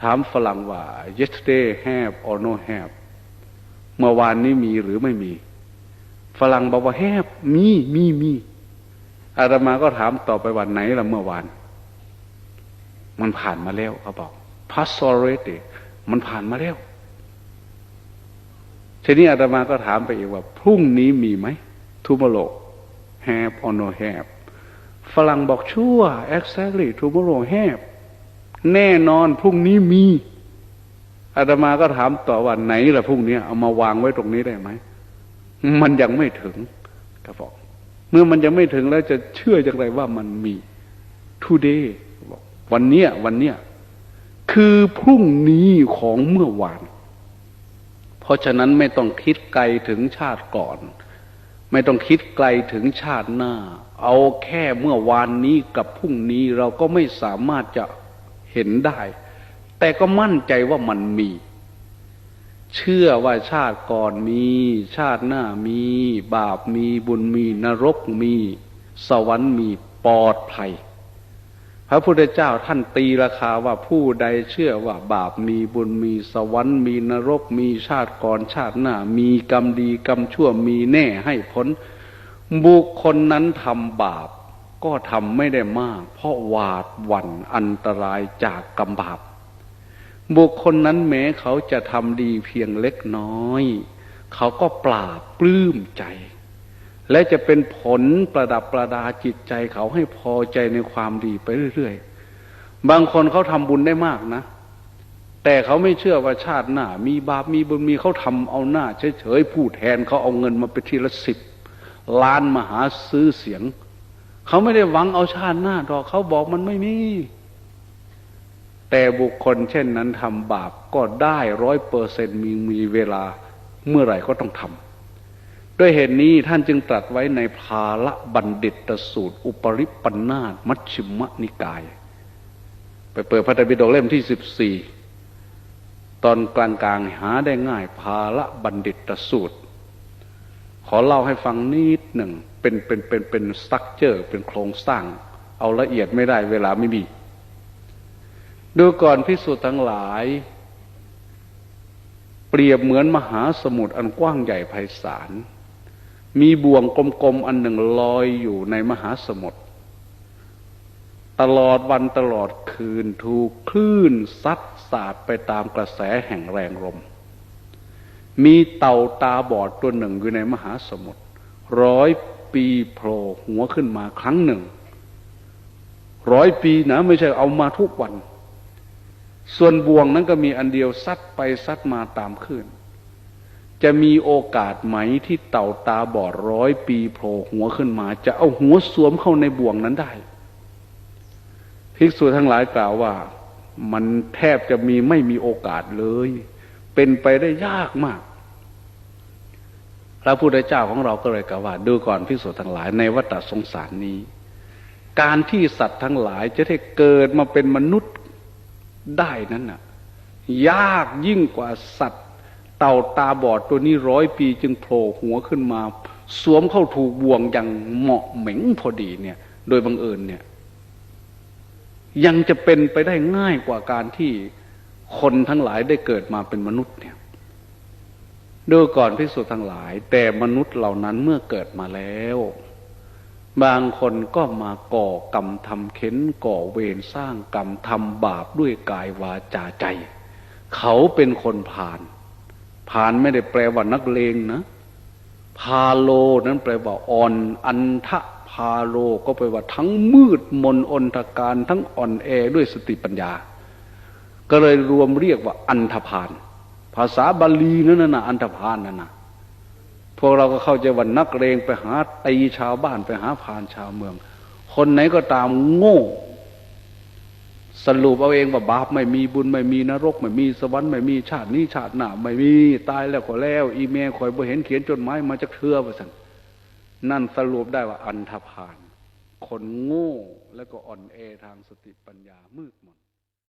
ถามฝรั่งว่า yesterday have or no have เมื่อวานนี้มีหรือไม่มี ฝรั่งบอกว่า have มีมีมีอาตมาก็ถามต่อไปวันไหนละเมื่อวาน มันผ่านมาแล้วเขาบอก past already มันผ่านมาแล้วทีนี้อาตมาก็ถามไปอีกว่า พรุ่งนี้มีไหม tomorrow have or no have ฝรั่งบอกชั่ว exactly tomorrow have แน่นอนพรุ่งนี้มีอาตมาก็ถามต่อว่าไหนล่ะพรุ่งนี้เอามาวางไว้ตรงนี้ได้ไหมมันยังไม่ถึงก็บอกเมื่อมันยังไม่ถึงแล้วจะเชื่ออย่างไรว่ามันมี today บอกวันเนี้ยวันเนี้ยคือพรุ่งนี้ของเมื่อวาน เพราะฉะนั้นไม่ต้องคิดไกลถึงชาติก่อน ไม่ต้องคิดไกลถึงชาติหน้า เอาแค่เมื่อวานนี้กับพรุ่งนี้เราก็ไม่สามารถจะ เห็นได้ แต่ก็มั่นใจว่ามันมี เชื่อว่าชาติก่อนมี ชาติหน้ามี บาปมีบุญมี นรกมี สวรรค์มีปลอดภัย พระพุทธเจ้าท่านตีราคาว่าผู้ใดเชื่อว่าบาปมีบุญมีสวรรค์มีนรกมีชาติก่อนชาติหน้า มีกรรมดีกรรมชั่วมีแน่ให้ผลบุคคลนั้นทำบาป ก็ทำไม่ได้มาก เพราะหวาดหวั่นอันตรายจากกรรมบาปบุคคลนั้นแม้เขาจะทำดีเพียงเล็กน้อย เขาก็ปราบปลื้มใจ และจะเป็นผลประดับประดาจิตใจเขาให้พอใจในความดีไปเรื่อยๆ บางคนเขาทำบุญได้มากนะ แต่เขาไม่เชื่อว่าชาติหน้า มีบาปมีบุญมีเขาทำเอาหน้าเฉยๆผู้แทนเขาเอาเงินมาไปทีละสิบล้านมาหาซื้อเสียง เขาไม่ได้หวังเอาชาติหน้าดอกเขาบอกมันไม่มี แต่บุคคลเช่นนั้นทำบาปก็ได้ร้อยเปอร์เซนมีมีเวลาเมื่อไหร่ก็ต้องทำด้วยเหตุนี้ท่านจึงตรัสไว้ในภาละบัณฑิตสูตร อุปริปันธาตมัชฌิมนิกาย ไปเปิดพระไตรปิฎกเล่มที่สิบสี่ตอนกลางๆหาได้ง่ายภาละบัณฑิตสูตร ขอเล่าให้ฟังนิดหนึ่ง เป็นเป็นเป็นเป็นสตั๊กเจอร์เป็นโครงสร้าง เอาละเอียดไม่ได้เวลาไม่มี ดูก่อนพิสูจน์ทั้งหลาย เปรียบเหมือนมหาสมุทรอันกว้างใหญ่ไพศาลมีบ่วงกลมๆอันหนึ่งลอยอยู่ในมหาสมุทรตลอดวันตลอดคืนถูกคลื่นซัดสาดไปตามกระแสแห่งแรงลมมีเต่าตาบอดตัวหนึ่งอยู่ในมหาสมุทรร้อย ปีโผล่หัวขึ้นมาครั้งหนึ่ง ร้อยปีนะไม่ใช่เอามาทุกวัน ส่วนบ่วงนั้นก็มีอันเดียวซัดไปซัดมาตามคลื่นจะมีโอกาสไหมที่เต่าตาบอดร้อยปีโผล่หัวขึ้นมา จะเอาหัวสวมเข้าในบ่วงนั้นได้ภิกษุทั้งหลายกล่าวว่า มันแทบจะมีไม่มีโอกาสเลย เป็นไปได้ยากมาก พระพุทธเจ้าของเราก็เลยกล่าวว่า ดูก่อนภิกษุทั้งหลายในวัฏสงสารนี้ การที่สัตว์ทั้งหลายจะได้เกิดมาเป็นมนุษย์ได้นั้นน่ะ ยากยิ่งกว่าสัตว์ เต่าตาบอดตัวนี้ร้อยปีจึงโผล่หัวขึ้นมา สวมเข้าถูกบ่วงอย่างเหมาะเหม็งพอดีเนี่ย โดยบังเอิญเนี่ย ยังจะเป็นไปได้ง่ายกว่าการที่คนทั้งหลายได้เกิดมาเป็นมนุษย์เนี่ย ดูก่อนพิสูจน์ทั้งหลาย แต่มนุษย์เหล่านั้นเมื่อเกิดมาแล้ว บางคนก็มาก่อกรรมทำเข็นก่อเวรสร้างกรรมทำบาปด้วยกายวาจาใจ เขาเป็นคนผ่าน ผ่านไม่ได้แปลว่านักเลงนะ พาโลนั้นแปลว่าอ่อน อันทะพาโลก็แปลว่าทั้งมืดมนอนทการทั้งอ่อนแอด้วยสติปัญญา ก็เลยรวมเรียกว่าอันธพาล ภาษาบาลีนั่นน่ะอันธพาลนั่นน่ะพวกเราก็เข้าใจว่านักเลงไปหาตีชาวบ้านไปหาพานชาวเมือง คนไหนก็ตามโง่ สรุปเอาเองว่าบาปไม่มีบุญไม่มีนรก ไม่มีสวรรค์ไม่มีชาตินี้ชาติหน้าไม่มีตายแล้วก็แล้ว อีเมลคอยบ่เห็นเขียนจดหมายมาจากเทือว่าสันนั่นสรุปได้ว่าอันธพาลคนโง่แล้วก็อ่อนแอทางสติปัญญามืดมน